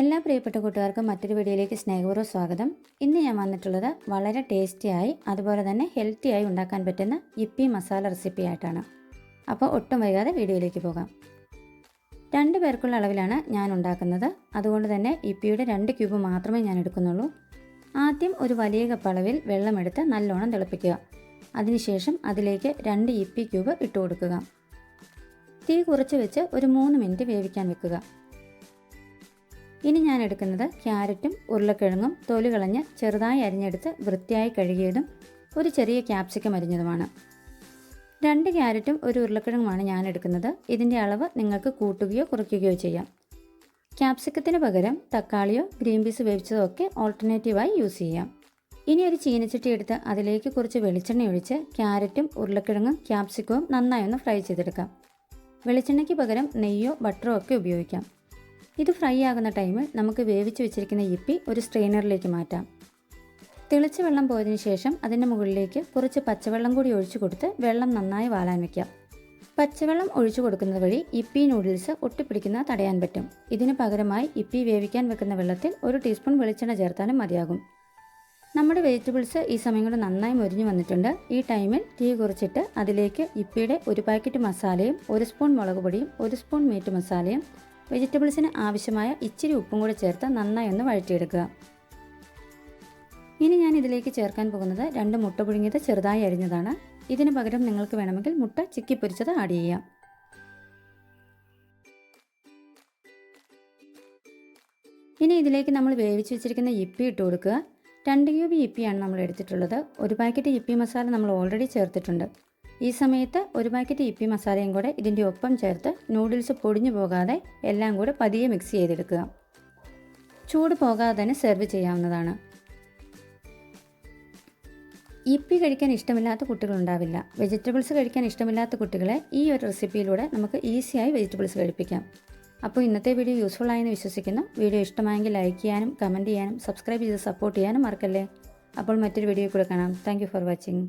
എല്ലാ പ്രിയപ്പെട്ട കൂട്ടുകാർക്കും മറ്റൊരു വീഡിയോയിലേക്ക് സ്നേഹപൂർവം സ്വാഗതം. ഇന്ന് ഞാൻ വന്നിട്ടുള്ളത് വളരെ ടേസ്റ്റിയായി അതുപോലെ തന്നെ ഹെൽത്തിയായി ഉണ്ടാക്കാൻ പറ്റുന്ന ഇപ്പി മസാല റെസിപ്പി ആയിട്ടാണ്. അപ്പോൾ ഒട്ടും വൈകാതെ വീഡിയോയിലേക്ക് പോകാം. രണ്ട് പേർക്കുള്ള അളവിലാണ് ഞാൻ ഉണ്ടാക്കുന്നത്. അതുകൊണ്ട് തന്നെ ഇപ്പിയുടെ രണ്ട് ക്യൂബ് മാത്രമേ ഞാൻ എടുക്കുന്നുള്ളൂ. ആദ്യം ഒരു വലിയ കപ്പ് അളവിൽ വെള്ളമെടുത്ത് നല്ലോണം തിളപ്പിക്കുക. അതിനുശേഷം അതിലേക്ക് രണ്ട് ഇപ്പി ക്യൂബ് ഇട്ട് കൊടുക്കുക. തീ കുറച്ച് വെച്ച് ഒരു മൂന്ന് മിനിറ്റ് വേവിക്കാൻ വെക്കുക. ഇനി ഞാൻ എടുക്കുന്നത് ക്യാരറ്റും ഉരുളക്കിഴങ്ങും തൊലി കളഞ്ഞ് ചെറുതായി അരിഞ്ഞെടുത്ത് വൃത്തിയായി കഴുകിയതും ഒരു ചെറിയ ക്യാപ്സിക്കം അരിഞ്ഞതുമാണ്. രണ്ട് ക്യാരറ്റും ഒരു ഉരുളക്കിഴങ്ങുമാണ് ഞാൻ എടുക്കുന്നത്. ഇതിന്റെ അളവ് നിങ്ങൾക്ക് കൂട്ടുകയോ കുറയ്ക്കുകയോ ചെയ്യാം. ക്യാപ്സിക്കത്തിന് പകരം തക്കാളിയോ ഗ്രീൻ പീസ് വേവിച്ചതോ ഒക്കെ ഓൾട്ടർനേറ്റീവായി യൂസ് ചെയ്യാം. ഇനി ഒരു ചീനച്ചട്ടി എടുത്ത് അതിലേക്ക് കുറച്ച് വെളിച്ചെണ്ണ ഒഴിച്ച് ക്യാരറ്റും ഉരുളക്കിഴങ്ങും ക്യാപ്സിക്കവും നന്നായി ഒന്ന് ഫ്രൈ ചെയ്തെടുക്കാം. വെളിച്ചെണ്ണയ്ക്ക് പകരം നെയ്യോ ബട്ടറോ ഒക്കെ ഉപയോഗിക്കാം. ഇത് ഫ്രൈ ആകുന്ന ടൈമിൽ നമുക്ക് വേവിച്ച് വെച്ചിരിക്കുന്ന ഇപ്പി ഒരു സ്ട്രെയിനറിലേക്ക് മാറ്റാം. തിളച്ച വെള്ളം പോയതിന് ശേഷം അതിന്റെ മുകളിലേക്ക് കുറച്ച് പച്ചവെള്ളം കൂടി ഒഴിച്ചു കൊടുത്ത് വെള്ളം നന്നായി വാലാൻ വയ്ക്കാം പച്ചവെള്ളം ഒഴിച്ചു കൊടുക്കുന്നത് വഴി ഇപ്പി നൂഡിൽസ് ഒട്ടിപ്പിടിക്കുന്ന തടയാൻ പറ്റും. ഇതിന് പകരമായി ഇപ്പി വേവിക്കാൻ വെക്കുന്ന വെള്ളത്തിൽ ഒരു ടീസ്പൂൺ വെളിച്ചെണ്ണ ചേർത്താലും മതിയാകും. നമ്മുടെ വെജിറ്റബിൾസ് ഈ സമയം കൊണ്ട് നന്നായി മൊരിഞ്ഞു വന്നിട്ടുണ്ട്. ഈ ടൈമിൽ തീ കുറച്ചിട്ട് അതിലേക്ക് ഇപ്പിയുടെ ഒരു പാക്കറ്റ് മസാലയും ഒരു സ്പൂൺ മുളക് പൊടിയും ഒരു സ്പൂൺ മീറ്റ് മസാലയും വെജിറ്റബിൾസിന് ആവശ്യമായ ഇച്ചിരി ഉപ്പും കൂടി ചേർത്ത് നന്നായി ഒന്ന് വഴറ്റിയെടുക്കുക. ഇനി ഞാൻ ഇതിലേക്ക് ചേർക്കാൻ പോകുന്നത് രണ്ട് മുട്ട പുഴുങ്ങിയത് ചെറുതായി അരിഞ്ഞതാണ്. ഇതിന് പകരം നിങ്ങൾക്ക് വേണമെങ്കിൽ മുട്ട ചിക്കി പൊരിച്ചത് ആഡ് ചെയ്യാം. ഇനി ഇതിലേക്ക് നമ്മൾ വേവിച്ച് വെച്ചിരിക്കുന്ന ഇപ്പി ഇട്ട് കൊടുക്കുക. രണ്ട് ക്യൂബ് ഇപ്പിയാണ് നമ്മൾ എടുത്തിട്ടുള്ളത്. ഒരു പാക്കറ്റ് ഇപ്പി മസാല നമ്മൾ ഓൾറെഡി ചേർത്തിട്ടുണ്ട്. ഈ സമയത്ത് ഒരു പാക്കറ്റ് ഇപ്പി മസാലയും കൂടെ ഇതിന്റെ ഒപ്പം ചേർത്ത് നൂഡിൽസ് പൊടിഞ്ഞു പോകാതെ എല്ലാം കൂടെ പതിയെ മിക്സ് ചെയ്തെടുക്കുക. ചൂട് പോകാതെ തന്നെ സെർവ് ചെയ്യാവുന്നതാണ്. ഇപ്പി കഴിക്കാൻ ഇഷ്ടമില്ലാത്ത കുട്ടികളുണ്ടാവില്ല വെജിറ്റബിൾസ് കഴിക്കാൻ ഇഷ്ടമില്ലാത്ത കുട്ടികളെ ഈ ഒരു റെസിപ്പിയിലൂടെ നമുക്ക് ഈസിയായി വെജിറ്റബിൾസ് കഴിപ്പിക്കാം. അപ്പോൾ ഇന്നത്തെ വീഡിയോ യൂസ്ഫുൾ ആയെന്ന് വിശ്വസിക്കുന്നു. വീഡിയോ ഇഷ്ടമായെങ്കിൽ ലൈക്ക് ചെയ്യാനും കമന്റ് ചെയ്യാനും സബ്സ്ക്രൈബ് ചെയ്ത് സപ്പോർട്ട് ചെയ്യാനും മറക്കല്ലേ? അപ്പോൾ മറ്റൊരു വീഡിയോ കൂടെ കാണാം. Thank for watching